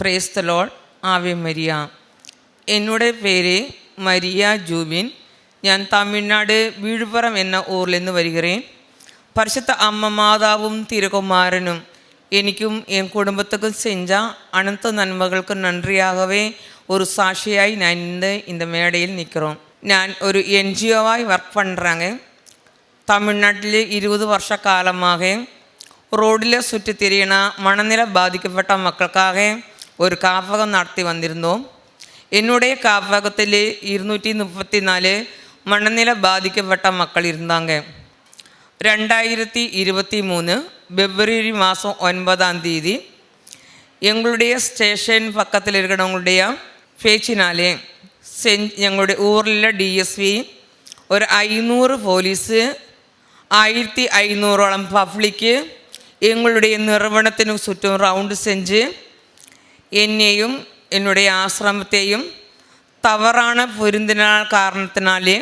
പ്രേസ്തലോൾ ആവി മരിയ എന്നുടെ പേര് മരിയ ജൂബിൻ ഞാൻ തമിഴ്നാട് വീഴുപുറം എന്ന ഊരിൽ നിന്ന് വരികയും പരിശുദ്ധ അമ്മ മാതാവും തിരുകുമാരനും എനിക്കും എൻ കുടുംബത്തുക്കും செஞ்ச அனைத்து நன்மைகளுக்கு நன்றியாகவே ஒரு சாட்சியாய் நான் இந்த இந்த மேடையில் நிற்கிறோம் நான் ஒரு என்ஜிஓவாய் ஒர்க் பண்ணுறாங்க தமிழ்நாட்டில் இருபது வருஷ காலமாக ரோடில் சுற்றி திரியின மனநிலை பாதிக்கப்பட்ட மக்களுக்காக ഒരു കാപ്പകം നടത്തി വന്നിരുന്നു என்னுடைய காப்பகத்தில் இருநூற்றி முப்பத்தி நாலு மனநிலை பாதிக்கப்பட்ட மக்கள் இருந்தாங்க ரெண்டாயிரத்தி இருபத்தி மூணு பிப்ரவரி மாதம் ஒன்பதாம் தேதி எங்களுடைய ஸ்டேஷன் பக்கத்தில் இருக்கிறவங்களுடைய பேச்சினாலே செஞ் எங்களுடைய ஊரில் டிஎஸ்பி ഒരു അയ്നൂറ് പോലീസ് ആയിരത്തി അയ്നൂറോളം പബ്ലിക്ക് എങ്ങളുടെ നിർവ്വഹണത്തിന് ചുറ്റും റൗണ്ട് സെഞ്ച് എന്നെയും என்னுடைய ஆசிரமத்தையும் தவறான பொருந்தினால் காரணத்தினாலே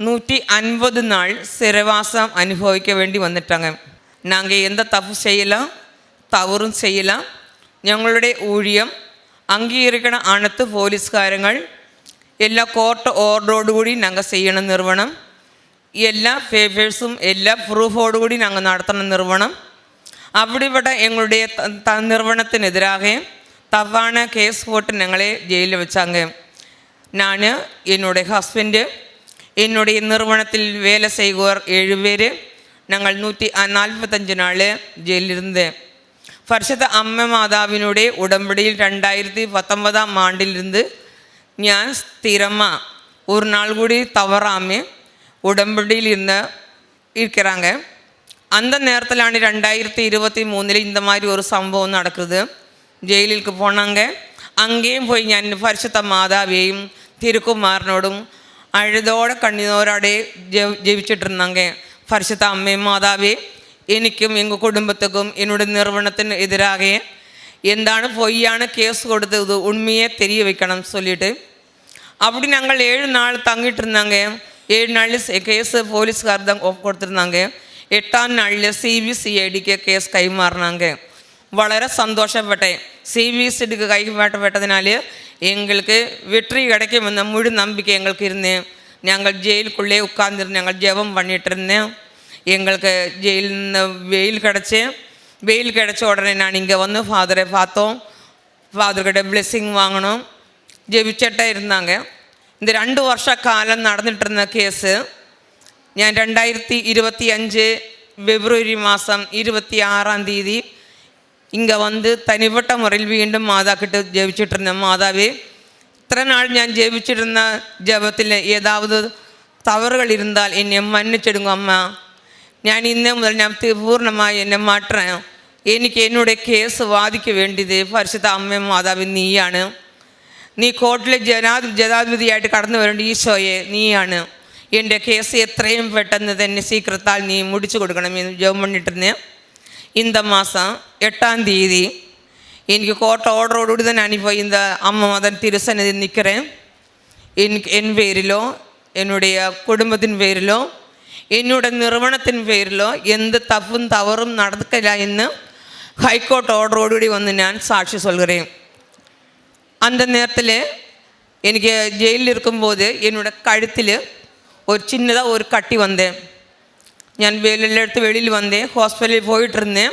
நூற்றி ஐம்பது நாள் சிறைவாசம் அனுபவிக்க வேண்டி வந்துட்டாங்க நாங்கள் எந்த தப்பு செய்யலாம் தவறும் செய்யலாம் ഞങ്ങളുടെ ഊഴിയം അംഗീകരിക്കണ അണത്ത് പോലീസുകാരങ്ങൾ എല്ലാ കോർട്ട് ഓർഡറോടുകൂടി ഞങ്ങൾ ചെയ്യണം നിർവ്വണം എല്ലാ പേപ്പേഴ്സും എല്ലാ പ്രൂഫോടുകൂടി ഞങ്ങൾ നടത്തണം നിർവ്വണം അവിടെ ഇവിടെ എങ്ങളുടെ ത- തവാണ കേസ് പോട്ട് ഞങ്ങളെ ജയിലിൽ വെച്ചാങ്ക ഞാൻ എന്നോട് ഹസ്ബൻഡ് എന്നോട് നിർവണത്തിൽ വേല ചെയ്യുക ഏഴുപേര് ഞങ്ങൾ നൂറ്റി നാൽപ്പത്തഞ്ചിനാൾ ജയിലിരുന്നത് ഫർഷത്തെ അമ്മ മാതാവിനോട് ഉടമ്പടിയിൽ രണ്ടായിരത്തി പത്തൊമ്പതാം ആണ്ടിലിരുന്ന് ഞാൻ സ്ഥിരമ. ഒരു നാൾ കൂടി തവറാമെ ഉടമ്പടിയിലിരുന്ന് ഇരിക്കിറാങ്ക അന്ത നേരത്തിലാണ് രണ്ടായിരത്തി ഇരുപത്തി മൂന്നിൽ ഇന്ത ഒരു സംഭവം നടക്കുന്നത്. ஜெயிலுக்கு പോണെങ്കിൽ അങ്ങേയും പോയി ഞാൻ പരിശുദ്ധ മാതാവിയെയും തിരുക്കുമാറിനോടും അഴുതോടെ കണ്ണീരോടെ ജപിച്ചിട്ടിരുന്നാങ്ക പരിശുദ്ധ അമ്മയും മാതാവേ എനിക്കും എങ്ക കുടുംബത്തേക്കും എന്നോട് നിർവഹണത്തിന് എതിരാകെ. എന്താണ് പൊയ്യാണ് കേസ് കൊടുത്തത്? ഉണ്മയെ തെരിയ വയ്ക്കണം ചൊല്ലിയിട്ട് അവിടെ ഞങ്ങൾ ഏഴ് நாள் തങ്ങിയിട്ടിരുന്നെങ്കിൽ ഏഴ് നാളിൽ കേസ് പോലീസുകാർ കൊടുത്തിരുന്നെങ്കിൽ എട്ടാം നാളിൽ സി ബി സി ഐ ഡിക്ക് കേസ് കൈമാറണമെങ്കിൽ വളരെ സന്തോഷപ്പെട്ടേ. சீவியஸ் இதுக்கு கைப்பற்றப்பட்டதினாலே എങ്ങൾക്ക് வெற்றி കിടക്കുമെന്ന മുഴു നമ്പിക്ക എങ്ങൾക്ക് ഇരുന്ന് ഞങ്ങൾ ജയിലുക്കുള്ളേ ഉட்காർന്നിരുന്ന് ഞങ്ങൾ ജപം പണിയിട്ടിരുന്ന് എങ്ങൾക്ക് ജയിലിൽ നിന്ന് വെയിൽ കിടച്ച് വെയിൽ കിടച്ച ഉടനെ ഞാൻ ഇങ്ങ വന്ന് ഫാദറെ பார்த்தோம் ഫാദറുടെ ബ്ലെസ്സിങ് വാങ്ങണം ജപിച്ചിട്ടേ ഇരുന്നാങ്ക. ഇത് രണ്ട് വർഷക്കാലം നടന്നിട്ടിരുന്ന കേസ്. ഞാൻ രണ്ടായിരത്തി ഇരുപത്തി അഞ്ച് ഫെബ്രുവരി മാസം ഇരുപത്തി ആറാം തീയതി இங்கே വന്ന് തനിപ്പെട്ട മുറയിൽ വീണ്ടും മാതാക്കിട്ട് ജപിച്ചിട്ടിരുന്ന മാതാവേ ഇത്ര നാൾ ഞാൻ ജപിച്ചിരുന്ന ജപത്തിൽ ഏതാവത് തവറുകൾ ഇരുന്നാൽ എന്നെ മന്നിച്ചെടുങ്ങും അമ്മ. ഞാൻ ഇന്ന് മുതൽ ഞാൻ പൂർണമായി എന്നെ മാറ്റണം. എനിക്ക് എന്നോട് കേസ് വാദിക്ക് വേണ്ടിയത് പരിശുദ്ധ അമ്മയും മാതാവ് നീയാണ്. നീ കോർട്ടിലെ ജനാധി ജനാധിപതിയായിട്ട് കടന്നു വരേണ്ട ഈശോയെ നീയാണ്. എന്റെ കേസ് എത്രയും പെട്ടെന്ന് തന്നെ സീക്രത്താൽ നീ മുടിച്ചു കൊടുക്കണം കൊടുക്കണമെന്ന് ജോമണ്ണിട്ടിരുന്നേ இந்த మాసం எட்டாம் தேதி എനിക്ക് കോട്ടോടറോടുകൂടി തന്നെ അനുഭവിക്കുന്ന അമ്മമതൻ തിരുസന്നിധി നിൽക്കറേൻ എനിക്ക് എൻ പേരിലോ என்னுடைய குடும்பத்தின் பேரிலோ என்னோட நிறுவனத்தின் பேரிலോ എന്ത് തപ്പും തവറും നടക്കില്ല എന്ന് ഹൈക്കോർട്ട് ഓർഡറോടുകൂടി വന്ന് ഞാൻ സാക്ഷി சொல்கிறேன் அந்த நேரத்தில் എനിക്ക് ജയിലിൽ இருக்கும்போது என்னோட கழுத்தில் ஒரு சின்னதாக ஒரு கட்டி வந்தேன் ഞാൻ എല്ലായിടത്ത് വെളിയിൽ വന്നേ ഹോസ്പിറ്റലിൽ പോയിട്ടിരുന്നേ.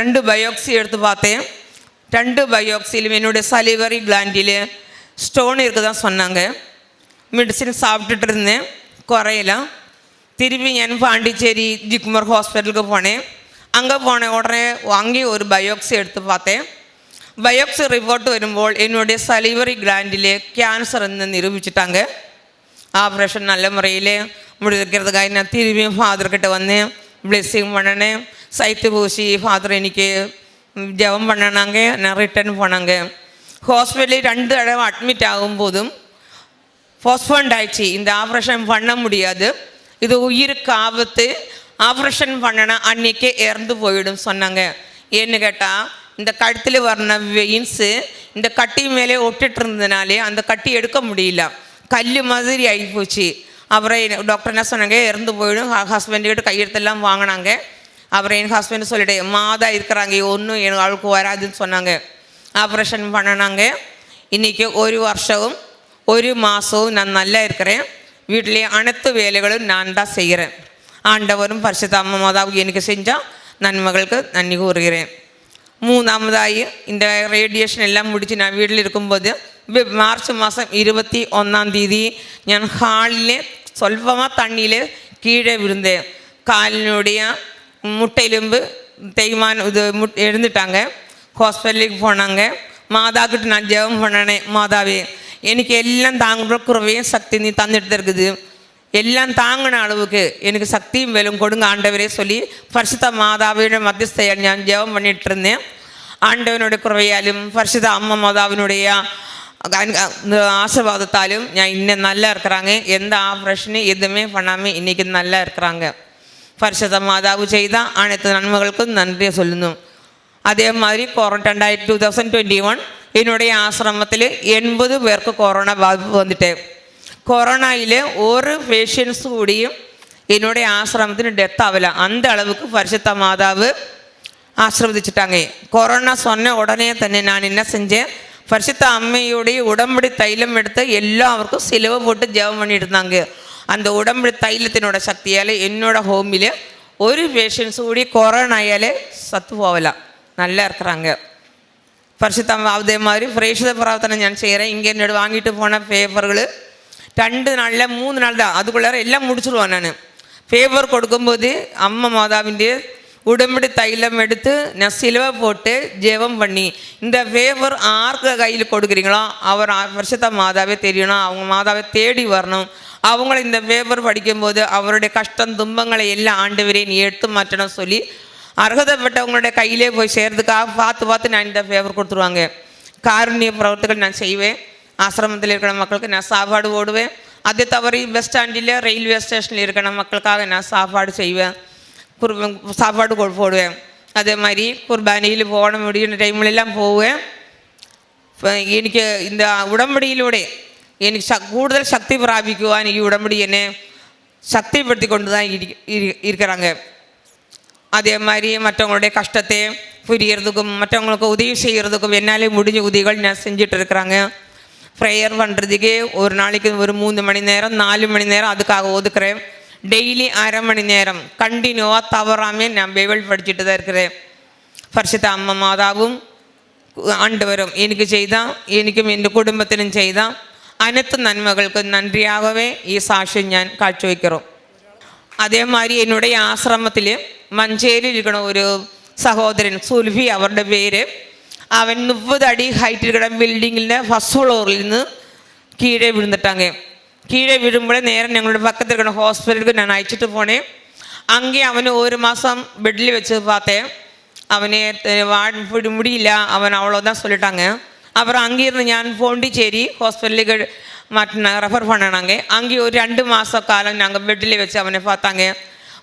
രണ്ട് ബയോക്സി എടുത്ത് പാത്തേ. രണ്ട് ബയോക്സിയിലും എന്നോട് സലിവറി கிளாண்டில் സ്റ്റോൺ ഇരിക്കുന്ന സ്വന്നാങ്ക് മെഡിസിൻ സാപ്പിട്ടിട്ടിരുന്ന് കുറയില്ല തിരുമ്പി ഞാൻ പാണ്ടിച്ചേരി ജിക്മർ ഹോസ്പിറ്റലിൽ പോണേ. അങ്ങ് പോണേ ഉടനെ വാങ്ങി ഒരു ബയോക്സി എടുത്ത് പാത്തേ. ബയോക്സി റിപ്പോർട്ട് വരുമ്പോൾ എന്നോട് സലിവറി ഗ്ലാൻഡിൽ ക്യാൻസർ എന്ന് നിരൂപിച്ചിട്ടാങ്ക്. ஆப்ரேஷன் நல்ல முறையில் முடிக்கிறதுக்காக நான் திரும்பியும் ஃபாதர்கிட்ட வந்தேன். ப்ளெஸ்ஸிங் பண்ணினேன். சைத்து பூசி ஃபாதர் எனக்கு ஜெபம் பண்ணினாங்க. நான் ரிட்டர்ன் போனாங்க. ஹாஸ்பிட்டலில் ரெண்டு தடவை அட்மிட் ஆகும்போதும் போஸ்ட்போண்ட் ஆயிடுச்சு. இந்த ஆப்ரேஷன் பண்ண முடியாது. இது உயிருக்கு ஆபத்து. ஆப்ரேஷன் பண்ணனா அன்னைக்கே இறந்து போயிடும் சொன்னாங்க. ஏன்னு கேட்டால் இந்த கழுத்தில் வர்ண வெயின்ஸு இந்த கட்டி மேலே ஒட்டிட்டு இருந்ததுனாலே அந்த கட்டி எடுக்க முடியல. கல் மாதிரி ஆகிப்போச்சு அப்புறம் டாக்டர் என்ன சொன்னாங்க இறந்து போயிடும். ஹஸ்பண்டுக்கிட்ட கையெழுத்தெல்லாம் வாங்கினாங்க. அப்புறம் என் ஹஸ்பண்ட் சொல்லிட்டு மாதா இருக்கிறாங்க ஒன்றும் என் ஆளுக்கு வராதுன்னு சொன்னாங்க. ஆப்ரேஷன் பண்ணினாங்க. இன்றைக்கி ஒரு வருஷமும் ஒரு மாதமும் நான் நல்லா இருக்கிறேன். வீட்டிலே அனைத்து வேலைகளும் நான் தான் செய்கிறேன். ஆண்டவரும் பரிசுத்த அம்மா மாதாவும் எனக்கு செஞ்சால் நன்மகளுக்கு நன்றி கூறுகிறேன். மூணாமதாகி இந்த ரேடியேஷன் எல்லாம் முடித்து நான் வீட்டில் இருக்கும்போது മാർച്ച് മാസം ഇരുപത്തി ഒന്നാം തീയതി ഞാൻ ഹാളിലെ സ്വൽപമാ തണ്ണിയിൽ കീഴേ വിരുന്ന് കാലിനുடைய முட்டையிலும்பு தேய்மான இது முட் எழுந்துட்டாங்க ஹாஸ்பிட்டலுக்கு போனாங்க மாதாக்கிட்ட நான் ஜெபம் பண்ணனேன் மாதாவே எனக்கு எல்லாம் தாங்குகிற குறவையும் சக்தி நீ தந்துட்டு இருக்குது எல்லாம் தாங்கின அளவுக்கு எனக்கு சக்தியும் வேலும் கொடுங்க ஆண்டவரே சொல்லி பரிசுத்த மாதாவியோட மத்தியஸ்தையால் ஞான் ஜெபம் பண்ணிட்டு இருந்தேன் ஆண்டவனுடைய குறவையாலும் பரிசுத்த அம்மா மாதாவினுடைய ആശവാദത്താലും ഞാൻ நான் നല്ല நல்லா இருக்கிறாங்க ആ പ്രശ്നം? എതുമേ பண்ணாமல் இன்றைக்கி നല്ല ഇറക്കുറാങ്ക് പരിശുദ്ധ മാതാവ് ചെയ്ത അണത്ത് നന്മകൾക്കും നന്ദി ചൊല്ലുന്നു. അതേമാതിരി ക്വാറൻ രണ്ടായിരത്തി ടു തൗസൻഡ് ട്വന്റി വൺ ഇതിനുടെ ആശ്രമത്തിൽ എൺപത് പേർക്ക് കൊറോണ ബാധിപ്പ് വന്നിട്ട്. കൊറോണയിൽ ഒരു പേഷ്യൻസ് കൂടിയും ഇതിനുടെ ആശ്രമത്തിന് ഡെത്ത് ആവില്ല അന്ത അളവുക്ക് പരിശുദ്ധ മാതാവ് ആശ്രവദിച്ചിട്ടാങ്ങേ കൊറോണ സ്വന്ന ഉടനെ തന്നെ ഞാൻ ഇന്നസെഞ്ച് பரிசுத்த அம்மையுடைய உடம்படி தைலம் எடுத்து எல்லாருக்கும் சிலுவை போட்டு ஜெபம் பண்ணிட்டு அந்த உடம்படி தைலத்தினோட சக்தியால் என்னோட ஹோமில் ஒரு பேஷண்ட்ஸ் கூடி கொரோனாயாலே சத்து போகலாம் நல்லா இருக்கிறாங்க. பரிசுத்தம் அதே மாதிரி பிரேஷித பிரார்த்தனை ഞാൻ செய்கிறேன் இங்கே என்னோட வாங்கிட்டு போன பேப்பர்கள் ரெண்டு நாளில் மூணு நாள் தான் அதுக்குள்ளார எல்லாம் முடிச்சிருவேன் நான். பேப்பர் கொடுக்கும்போது அம்மா மாதாவிൻ്റെ உடம்படி தைலம் எடுத்து நான் சிலுவை போட்டு ஜெபம் பண்ணி. இந்த ஃபேவர் ஆர்க்க கையில் கொடுக்குறீங்களோ அவர் வருஷத்தை மாதாவே தெரியணும் அவங்க மாதாவை தேடி வரணும். அவங்கள இந்த ஃபேவர் படிக்கும்போது அவருடைய கஷ்டம் துன்பங்களை எல்லாம் ஆண்டவரையும் எடுத்து மாற்றணும் சொல்லி அர்ஹதைப்பட்டவங்களுடைய கையிலே போய் சேர்றதுக்காக பார்த்து பார்த்து நான் இந்த ஃபேவர் கொடுத்துருவாங்க. காருண்ய பிரவர்த்திகள் நான் செய்வேன். ஆசிரமத்தில் இருக்கிற மக்களுக்கு நான் சாப்பாடு ஓடுவேன் அது தவிர பஸ் ஸ்டாண்டில் ரயில்வே ஸ்டேஷனில் இருக்கிற மக்களுக்காக நான் சாப்பாடு செய்வேன். சாப்பாடு கொடு போடுவேன் அதே மாதிரி குர்பானியில் போன முடியும் டைம்லெல்லாம் போவேன் ഇപ്പം എനിക്ക് இந்த ഉടമ്പടിയിലൂടെ എനിക്ക് ശ- കൂടുതൽ ശക്തി പ്രാപിക്കുവാൻ ഈ ഉടമ്പടി എന്നെ ശക്തിപ്പെടുത്തിക്കൊണ്ട് தான் ഇരി- ഇരി- இருக்கிறாங்க அதே மாதிரி மற்றவங்களுடைய கஷ்டத்தை புரியறதுக்கும் மற்றவங்களுக்கு உதவி செய்கிறதுக்கும் என்னாலே முடிஞ்ச உதவிகள் நான் செஞ்சுட்டு இருக்கிறாங்க ப்ரேயர் பண்ணுறதுக்கே ஒரு நாளைக்கு ஒரு மூணு மணி நேரம் நாலு மணி நேரம் அதுக்காக ஒதுக்குறேன் ഡെയിലി അരമണി നേരം കണ്ടിന്യൂ ആ தவறாமே ഞാൻ ബൈബിൾ പഠിച്ചിട്ട് തീർക്കരുത് இருக்கிறேன் അമ്മ മാതാവും ആണ്ടവരും എനിക്ക് ചെയ്ത എനിക്കും എന്റെ കുടുംബത്തിനും ചെയ്ത. അനത്ത് നന്മകൾക്ക് നന്ദിയാകവേ. ഈ സാക്ഷ്യം ഞാൻ കാഴ്ചവെക്കറും. അതേമാതിരി എന്നോട് ഈ ആശ്രമത്തിൽ മഞ്ചേരിയിലിരിക്കണ ഒരു സഹോദരൻ സുൽഫി അവരുടെ പേര്. അവൻ മുപ്പത് അടി ഹൈറ്റിൽ കിടന്ന ബിൽഡിങ്ങിന്റെ ഫസ്റ്റ് ഫ്ലോറിൽ നിന്ന് കീഴെ വിഴുന്നിട്ടാങ്ങേ கீழே விழும்போது நேரம் எங்களோட பக்கத்தில் இருக்கிற ஹாஸ்பிட்டலுக்கு நான் அழைச்சிட்டு போனேன் அங்கேயே அவனை ஒரு மாதம் பெட்டில் வச்சு பார்த்தேன் அவனே அஹ், வாட முடி- முடியல அவன் அவ்வளோதான் சொல்லிட்டாங்க அப்புறம் அங்கேருந்து ഞാൻ പോണ്ടിച്ചേരി ஹாஸ்பிட்டலுக்கு மாட்டினாங்க ரெஃபர் பண்ணினாங்க அங்கே ஒரு ரெண்டு மாத காலம் நாங்கள் பெட்டில் வச்சு அவனை பார்த்தாங்க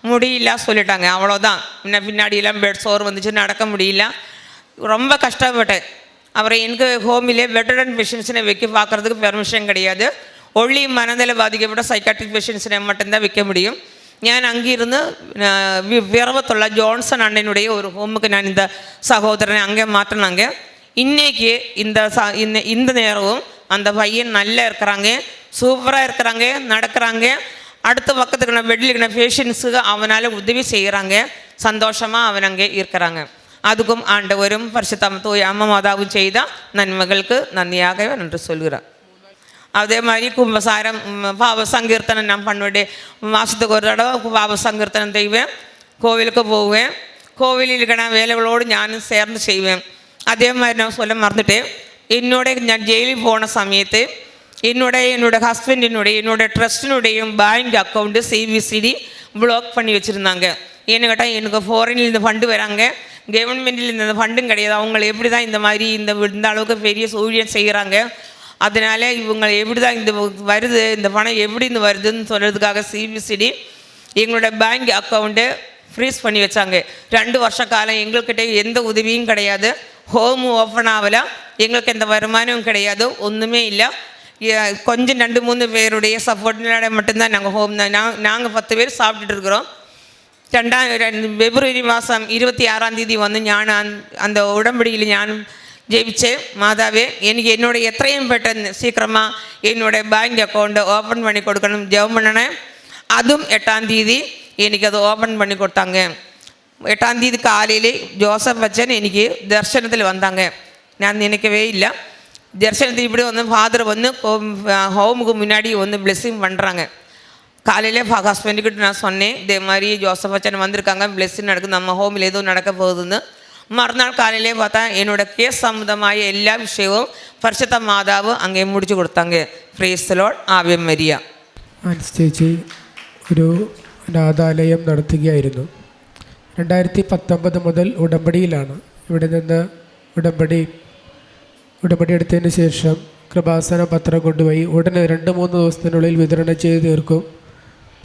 முடியல சொல்லிட்டாங்க அவ்வளோதான் இன்னும் பின்னாடியெல்லாம் பெட் சோறு வந்துச்சு நடக்க முடியல ரொம்ப கஷ்டப்பட்டேன் அப்புறம் எனக்கு ஹோமிலே வெட்டரன் பேஷண்ட்ஸினை வைக்க பார்க்குறதுக்கு பெர்மிஷன் கிடையாது ഒള്ളി മനനില ബാധിക്കപ്പെട്ട സൈക്കാട്രിക് പേഷ്യൻസിനെ മട്ടും വിൽക്കാൻ ഞാൻ അങ്ങിരുന്ന് വിറവത്തുള്ള ജോൺസൺ അണ്ണനുടേ ഒരു ഹോമുക്ക് ഞാൻ ഇന്ന് സഹോദരനെ അങ്ങേ മാത്രം അങ്ങ്. இந்த ச இந்த இந்த நேரமும் அந்த பையன் நல்லா இருக்கிறாங்க சூப்பராக இருக்கிறாங்க நடக்கிறாங்க அடுத்த பக்கத்துக்குன வெளியிலுக்குன பேஷண்ட்ஸுக்கு அவனால் உதவி செய்கிறாங்க சந்தோஷமாக அவன் அங்கே இருக்கிறாங்க அதுக்கும் ஆண்டவரும் பரிசுத்தம் தூய் அம்மா மாதாவும் செய்த நன்மைகளுக்கு நன்றியாகவே நன்றி சொல்கிறான் அதே மாதிரி கும்பசாரம் ம், பாவ சங்கீர்த்தனம் நான் பண்ணுவேன் மாதத்துக்கு ஒரு தடவை பாவ சங்கீர்த்தனம் செய்வேன் கோவிலுக்கு போவேன் கோவிலில் இருக்கிற வேலைகளோடு ഞാനും சேர்ந்து செய்வேன் அதே மாதிரி நான் சொல்ல மறந்துட்டேன் என்னோட ഞാൻ ജയിലിൽ പോണ സമയത്ത് என்னோட என்னோட ஹஸ்பண்டினுடைய என்னோட ட்ரஸ்டினுடைய பேங்க் அக்கௌண்ட்டு சிபிசிடி பிளாக் பண்ணி வச்சுருந்தாங்க ஏன்னு கேட்டால் எனக்கு ஃபாரினில் இந்த ஃபண்டு வராங்க கவர்மெண்டில் இந்த ஃபண்டும் கிடையாது அவங்க எப்படி தான் இந்த மாதிரி இந்த இந்த அளவுக்கு பெரிய சூழியம் செய்கிறாங்க அதனால் இவங்க எப்படி தான் இந்த வருது இந்த பணம் எப்படி இந்த வருதுன்னு சொல்கிறதுக்காக சிபிசிடி எங்களோட பேங்க் அக்கௌண்ட்டு ஃப்ரீஸ் பண்ணி வச்சாங்க. ரெண்டு வருஷ காலம் எங்கள்கிட்ட எந்த உதவியும் கிடையாது. ஹோம் ஓப்பன் ஆகலை. எங்களுக்கு எந்த வருமானமும் கிடையாது. ஒன்றுமே இல்லை. கொஞ்சம் ரெண்டு மூணு பேருடைய சப்போர்ட்டினால மட்டும்தான் நாங்கள் ஹோம் நாங்கள் நாங்கள் பத்து பேர் சாப்பிட்டுட்டு இருக்கிறோம். ரெண்டாம் ரெண்டு பிப்ரவரி மாதம் இருபத்தி ஆறாம் தேதி வந்து ஞான அந்த உடம்படியில் ஞானம் ஜெபிச்சேன் மாதாவே எனக்கு என்னுடைய எத்தையும் பெற்ற சீக்கிரமாக என்னுடைய பேங்க் அக்கௌண்ட்டை ஓப்பன் பண்ணி கொடுக்கணும். ஜெபம் பண்ணினேன். அதுவும் எட்டாம் தேதி எனக்கு அது ஓப்பன் பண்ணி கொடுத்தாங்க. எட்டாம் தேதி காலையில் ஜோசப் அச்சன் எனக்கு தர்சனத்தில் வந்தாங்க. நான் நினைக்கவே இல்லை. தர்சனத்தில் இப்படி வந்து ஃபாதர் வந்து ஹோமுக்கு முன்னாடி வந்து பிளெஸ்ஸிங் பண்ணுறாங்க காலையில் ஹஸ்பண்டுக்கிட்ட நான் சொன்னேன் இதே மாதிரி ஜோசப் அச்சன் வந்திருக்காங்க பிளெஸ்ஸிங் நடக்குது நம்ம ஹோமில் எதுவும் நடக்க போகுதுன்னு. മറുനാൾ കാലയിലെ പത്താൻ എന്നോട് കേസ് സംബന്ധമായ എല്ലാ വിഷയവും പരിശുദ്ധ മാതാവ് അങ്ങേ മുടിച്ചു കൊടുത്തങ്ങ്. ഫ്രീസലോൾ ആവ്യം മരിയ. ചേച്ചി ഒരു നാദാലയം നടത്തുകയായിരുന്നു. രണ്ടായിരത്തി പത്തൊമ്പത് മുതൽ ഉടമ്പടിയിലാണ്. ഇവിടെ നിന്ന് ഉടമ്പടി ഉടമ്പടി എടുത്തതിന് ശേഷം കൃപാസന പത്രം കൊണ്ടുപോയി ഉടനെ രണ്ട് മൂന്ന് ദിവസത്തിനുള്ളിൽ വിതരണം ചെയ്ത് തീർക്കും.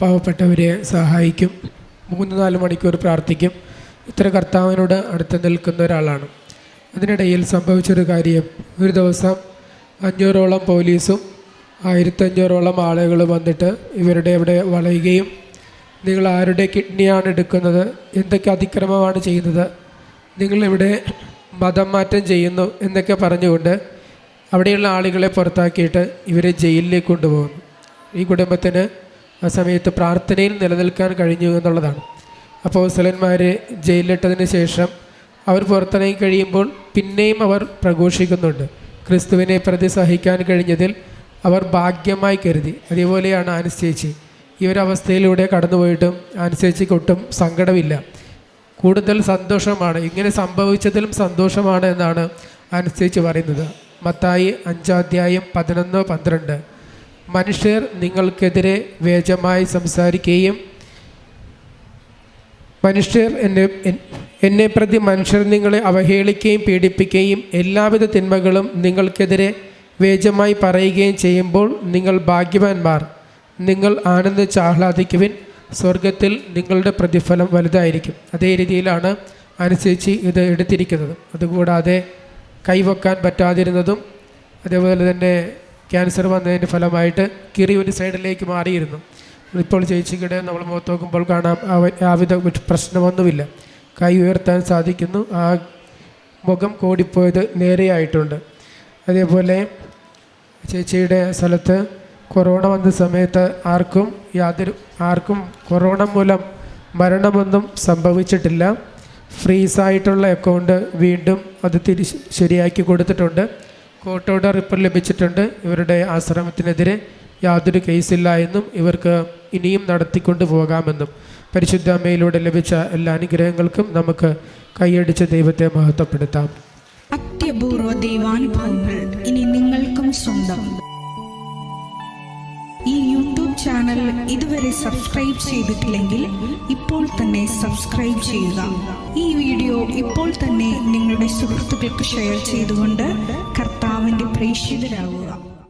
പാവപ്പെട്ടവരെ സഹായിക്കും. മൂന്ന് നാല് മണിക്കൂർ പ്രാർത്ഥിക്കും. ഇത്ര കർത്താവിനോട് അടുത്ത് നിൽക്കുന്ന ഒരാളാണ്. അതിനിടയിൽ സംഭവിച്ചൊരു കാര്യം. ഒരു ദിവസം അഞ്ഞൂറോളം പോലീസും ആയിരത്തഞ്ഞൂറോളം ആളുകൾ വന്നിട്ട് ഇവരുടെ അവിടെ വളയുകയും നിങ്ങൾ ആരുടെ കിഡ്നിയാണ് എടുക്കുന്നത്? എന്തൊക്കെ അതിക്രമമാണ് ചെയ്യുന്നത്? നിങ്ങളിവിടെ മതം മാറ്റം ചെയ്യുന്നു എന്നൊക്കെ പറഞ്ഞുകൊണ്ട് അവിടെയുള്ള ആളുകളെ പുറത്താക്കിയിട്ട് ഇവരെ ജയിലിലേക്ക് കൊണ്ടുപോകുന്നു. ഈ കുടുംബത്തിന് ആ സമയത്ത് പ്രാർത്ഥനയിൽ നിലനിൽക്കാൻ കഴിഞ്ഞു എന്നുള്ളതാണ്. അപ്പോൾ സ്ഥലന്മാരെ ജയിലിലിട്ടതിന് ശേഷം അവർ പുറത്തിറങ്ങി കഴിയുമ്പോൾ പിന്നെയും അവർ പ്രഘോഷിക്കുന്നുണ്ട്. ക്രിസ്തുവിനെ പ്രതി സഹിക്കാൻ കഴിഞ്ഞതിൽ അവർ ഭാഗ്യമായി കരുതി. അതേപോലെയാണ് ആനസ്ചേച്ചി ഈ ഒരു അവസ്ഥയിലൂടെ കടന്നുപോയിട്ടും ആനസ്ചേച്ചിക്ക് ഒട്ടും സങ്കടമില്ല. കൂടുതൽ സന്തോഷമാണ്. ഇങ്ങനെ സംഭവിച്ചതിലും സന്തോഷമാണ് എന്നാണ് അനുസരിച്ച് പറയുന്നത്. മത്തായി അഞ്ചാധ്യായം പതിനൊന്ന് പന്ത്രണ്ട്. മനുഷ്യർ നിങ്ങൾക്കെതിരെ വേജമായി സംസാരിക്കുകയും മനുഷ്യർ എന്നെ എന്നെ പ്രതി മനുഷ്യർ നിങ്ങളെ അവഹേളിക്കുകയും പീഡിപ്പിക്കുകയും എല്ലാവിധ തിന്മകളും നിങ്ങൾക്കെതിരെ വേജമായി പറയുകയും ചെയ്യുമ്പോൾ നിങ്ങൾ ഭാഗ്യവാന്മാർ. നിങ്ങൾ ആനന്ദിച്ച് ആഹ്ലാദിക്കുവിൻ. സ്വർഗത്തിൽ നിങ്ങളുടെ പ്രതിഫലം വലുതായിരിക്കും. അതേ രീതിയിലാണ് അനുസരിച്ച് ഇത് എടുത്തിരിക്കുന്നത്. അതുകൂടാതെ കൈവെക്കാൻ പറ്റാതിരുന്നതും അതേപോലെ തന്നെ ക്യാൻസർ വന്നതിന്റെ ഫലമായിട്ട് കിറി ഒരു സൈഡിലേക്ക് മാറിയിരുന്നു. ഇപ്പോൾ ചേച്ചിക്കിടെ നമ്മൾ മുഖത്ത് നോക്കുമ്പോൾ കാണാം. ആവിധ പ്രശ്നമൊന്നുമില്ല. കൈ ഉയർത്താൻ സാധിക്കുന്നു. ആ മുഖം കൂടിപ്പോയത് നേരെയായിട്ടുണ്ട്. അതേപോലെ ചേച്ചിയുടെ സ്ഥലത്ത് കൊറോണ വന്ന സമയത്ത് ആർക്കും യാതൊരു ആർക്കും കൊറോണ മൂലം മരണമൊന്നും സംഭവിച്ചിട്ടില്ല. ഫ്രീസായിട്ടുള്ള അക്കൗണ്ട് വീണ്ടും അത് തിരി ശരിയാക്കി കൊടുത്തിട്ടുണ്ട്. കോർട്ട് റിപ്പോർട്ട് ലഭിച്ചിട്ടുണ്ട്. ഇവരുടെ ആശ്രമത്തിനെതിരെ യാതൊരു കേസില്ല എന്നും ഇവർക്ക് ഇനിയും നടത്തിക്കൊണ്ട് പോകാമെന്നും പരിശുദ്ധ അമ്മയിലൂടെ ലഭിച്ച എല്ലാ അനുഗ്രഹങ്ങൾക്കും നമുക്ക് കൈയടിച്ച് ദൈവത്തെ മഹത്വപ്പെടുത്താം. അത്യപൂർവ ദൈവാനുഭവങ്ങൾ ഇനി നിങ്ങൾക്കും സ്വന്തം. ഈ യൂട്യൂബ് ചാനൽ ഇതുവരെ സബ്സ്ക്രൈബ് ചെയ്തിട്ടില്ലെങ്കിൽ ഇപ്പോൾ തന്നെ സബ്സ്ക്രൈബ് ചെയ്യുക. ഈ വീഡിയോ ഇപ്പോൾ തന്നെ നിങ്ങളുടെ സുഹൃത്തുക്കൾക്ക് ഷെയർ ചെയ്തുകൊണ്ട് കർത്താവിന്റെ പ്രേക്ഷിതരാകുക